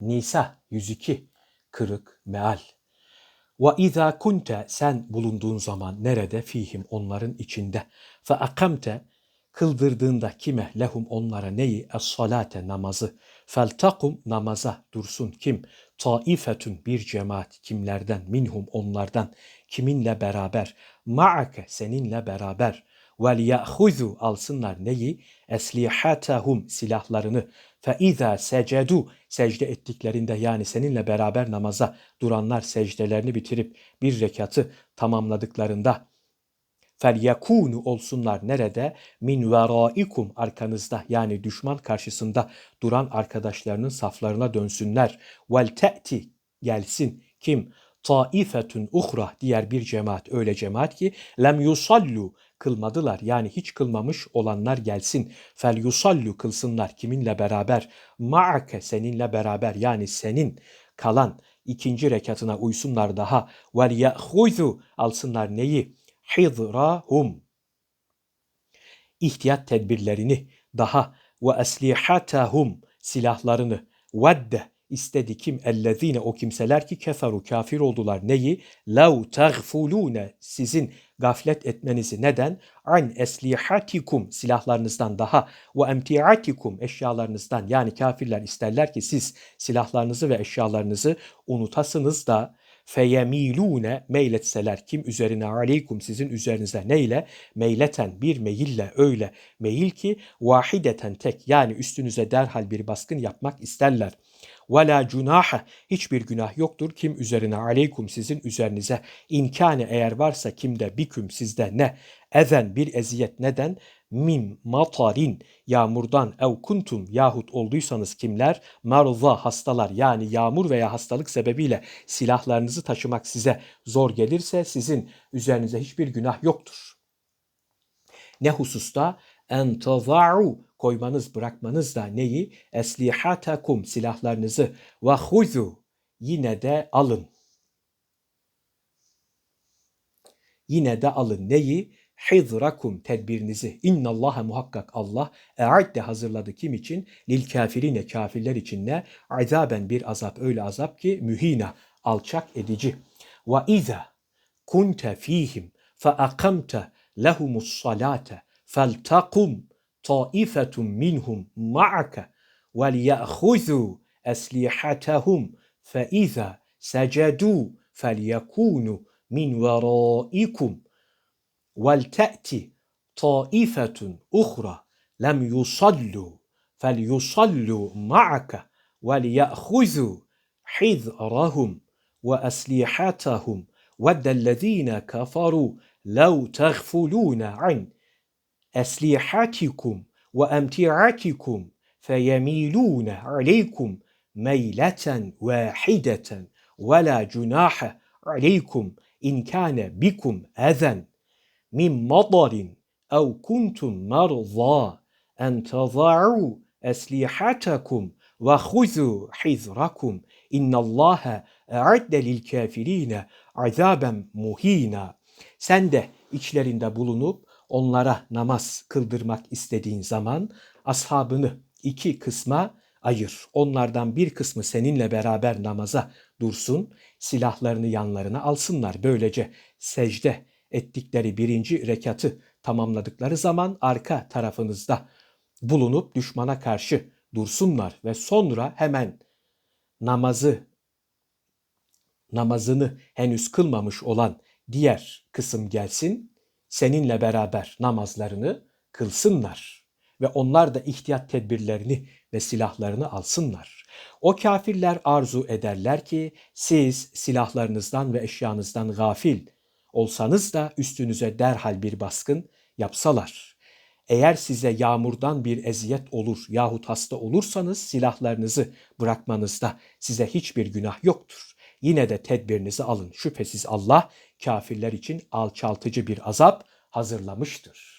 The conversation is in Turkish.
Nisa 102 kırık meal. Ve izâ kunte sen bulunduğun zaman nerede? Fihim onların içinde. Fe akamte kıldırdığında kime? Lehum onlara neyi? Es salate namazı feltakum namaza dursun. Kim? Taifetun bir cemaat. Kimlerden? Minhum onlardan. Kiminle beraber? Ma'ake seninle beraber ya'huzu alsınlar neyi eslihatahum silahlarını fe izâ secedu secde ettiklerinde yani seninle beraber namaza duranlar secdelerini bitirip bir rekatı tamamladıklarında felyekûnu olsunlar nerede? Min veraikum arkanızda yani düşman karşısında duran arkadaşlarının saflarına dönsünler. Vel gelsin kim? Taifetun uhra diğer bir cemaat öyle cemaat ki lem yusallu kılmadılar yani hiç kılmamış olanlar gelsin. Fel yusallu kılsınlar kiminle beraber? Ma'ake seninle beraber yani senin kalan ikinci rekatına uysunlar daha. Vel ye'huzu alsınlar neyi? hidrahum ihtiyat tedbirlerini daha ve eslihatahum silahlarını vedde istedi kim? Ellezine o kimseler ki keferu kafir oldular. Neyi? Lev tagfulune sizin gaflet etmenizi. Neden? An eslihatikum silahlarınızdan daha ve emtiatikum eşyalarınızdan. Yani kafirler isterler ki siz silahlarınızı ve eşyalarınızı unutasınız da feyemilune meyletseler. Kim üzerine aleykum sizin üzerinize neyle? Meyleten bir meyille öyle meyil ki vahideten tek yani üstünüze derhal bir baskın yapmak isterler. Ve la cunaha hiçbir günah yoktur. Kim üzerine aleykum sizin üzerinize? İnkâne eğer varsa kimde biküm sizde ne? Ezen bir eziyet neden? Min matarin. Yağmurdan ev kuntum. Yahut olduysanız kimler? Marza hastalar yani yağmur veya hastalık sebebiyle silahlarınızı taşımak size zor gelirse sizin üzerinize hiçbir günah yoktur. Ne hususta? En taza'u koymanız bırakmanız da neyi? Eslihatakum silahlarınızı ve huzu yine de alın. Yine de alın neyi? hizrakum tedbirinizi. İnnallaha muhakkak Allah e'adde hazırladı kim için? Lil kafirine kafirler için ne? Azaben bir azap öyle azap ki mühina alçak edici. Ve iza kunte fihim fe akamte lehumus salate feltakum طائفة منهم معك وليأخذوا أسلحتهم فإذا سجدوا فليكونوا من ورائكم. ولتأتي طائفة أخرى لم يصلوا فليصلوا معك وليأخذوا حذرهم وأسلحتهم. ود الذين كفروا لو تغفلون عن eslihatikum ve emtiatikum feyemilune aleykum meyleten vahideten ve la cunaha aleykum in kana bikum ezen min madarin ev kuntum merza en taza'u eslihatakum ve huzu hizrakum innallaha e'adde lil kafirine azaben muhina sen de içlerinde bulunup onlara namaz kıldırmak istediğin zaman ashabını iki kısma ayır. Onlardan bir kısmı seninle beraber namaza dursun, silahlarını yanlarına alsınlar. Böylece secde ettikleri birinci rekatı tamamladıkları zaman arka tarafınızda bulunup düşmana karşı dursunlar ve sonra hemen namazı namazını henüz kılmamış olan diğer kısım gelsin seninle beraber namazlarını kılsınlar ve onlar da ihtiyat tedbirlerini ve silahlarını alsınlar. O kafirler arzu ederler ki siz silahlarınızdan ve eşyanızdan gafil olsanız da üstünüze derhal bir baskın yapsalar. Eğer size yağmurdan bir eziyet olur yahut hasta olursanız silahlarınızı bırakmanızda size hiçbir günah yoktur. Yine de tedbirinizi alın. Şüphesiz Allah kafirler için alçaltıcı bir azap hazırlamıştır.